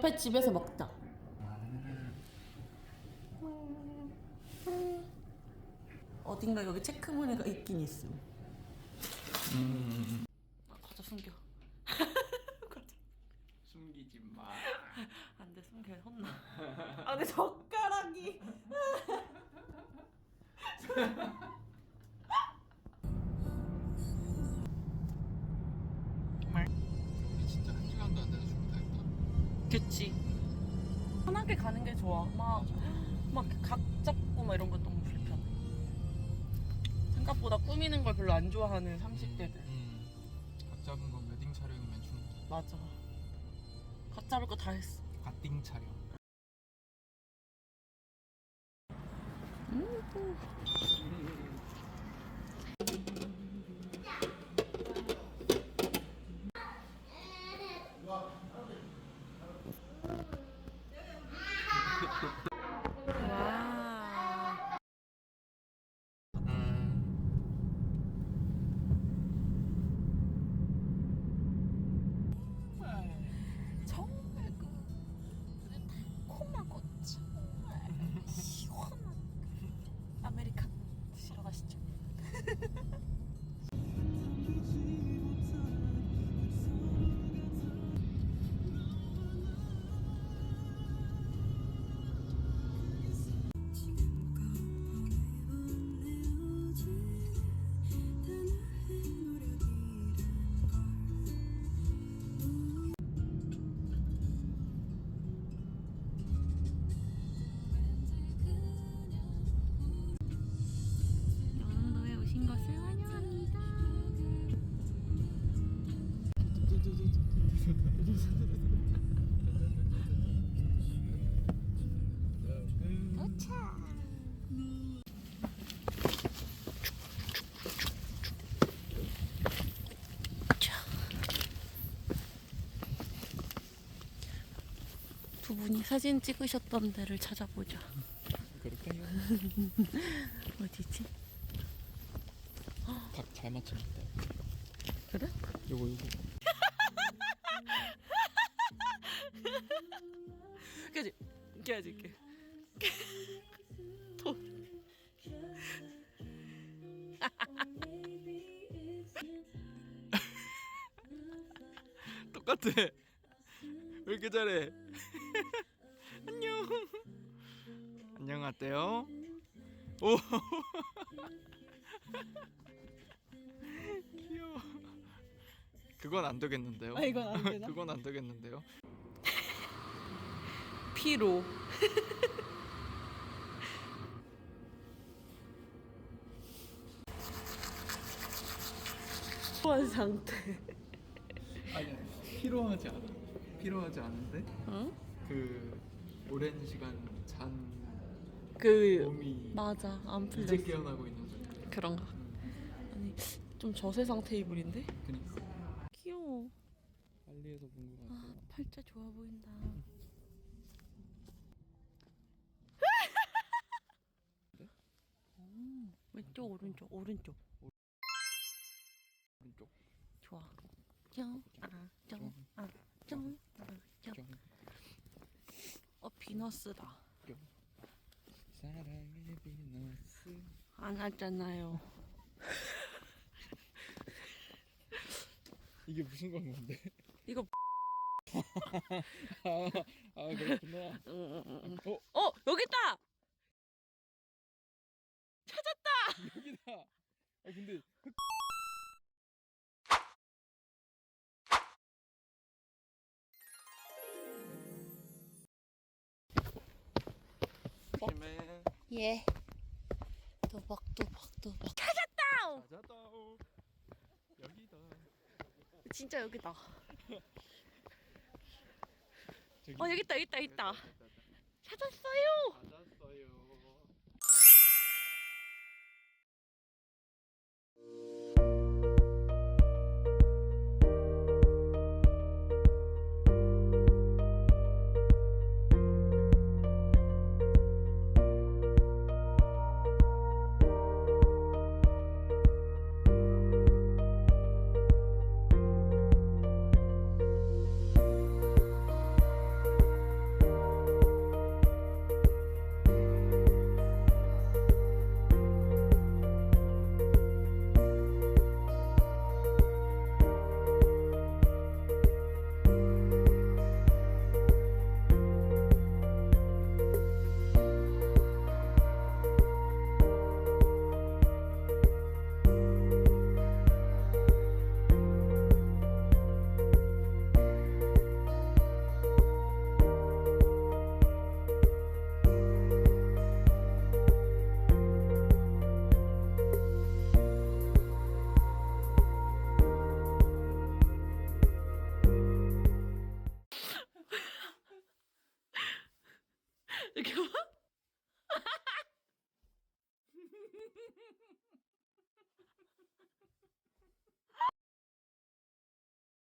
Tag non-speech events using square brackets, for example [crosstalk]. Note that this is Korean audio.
옆에 집에서 먹자. 어딘가 여기 체크무늬가 있긴 있음. 아, 과자 숨겨. [laughs] 숨기지 마. 안 돼 숨겨 혼나. 아 근데 젓가락이. 우리 [laughs] 진짜 한 시간도 안 돼서. 그치. 편하게 가는 게 좋아. 막, 막 각 잡고 막 이런 거 너무 불편해. 생각보다 꾸미는 걸 별로 안 좋아하는 30대들. 음. 각 잡은 건 웨딩 촬영이면 충분히. 맞아. 각 잡을 거 다 했어. 갓띵 촬영. 와. 두 분이 사진 찍으셨던 데를 찾아보자. [laughs] 어디지? 각잘 맞췄는데. 그래? 요거 요거. 그지? 해야지 이렇게 도. 똑같아. 왜 이렇게 잘해? 안녕. [laughs] 안녕하세요. 오. [laughs] 귀여워. 그건 안 되겠는데요? 아, 이건 안 되나? [laughs] 그건 안 되겠는데요? 피로 한 상태 아니 필요하지 않아. 필요하지 않은데 응? 그 오랜 시간 잔 그 몸이 맞아 안 이제 풀렸어. 깨어나고 있는 중. 그런가? 아니 좀 저세상 테이블인데? 그니까. 귀여워. 빨리 해서 본것아 같아요. 팔자 좋아 보인다. 음, [laughs] 왼쪽 오른쪽 오른쪽. 오른쪽. 좋아. 쫑아쫑아쫑아쫑 좀어 비너스다 사랑의 비너스. 안 하잖아요 [laughs] 이게 무슨 광고인데? 이거 [laughs] 아, 아 그렇구나. 어? 어 여기 있다 여기다. 아 근데 예 도박 도박 도박 찾았다. 여기다. 진짜 여기다 저기. 어 여기 있다 여기 있다 여기 있다 있다, 있다. 찾았어요 [laughs] 이렇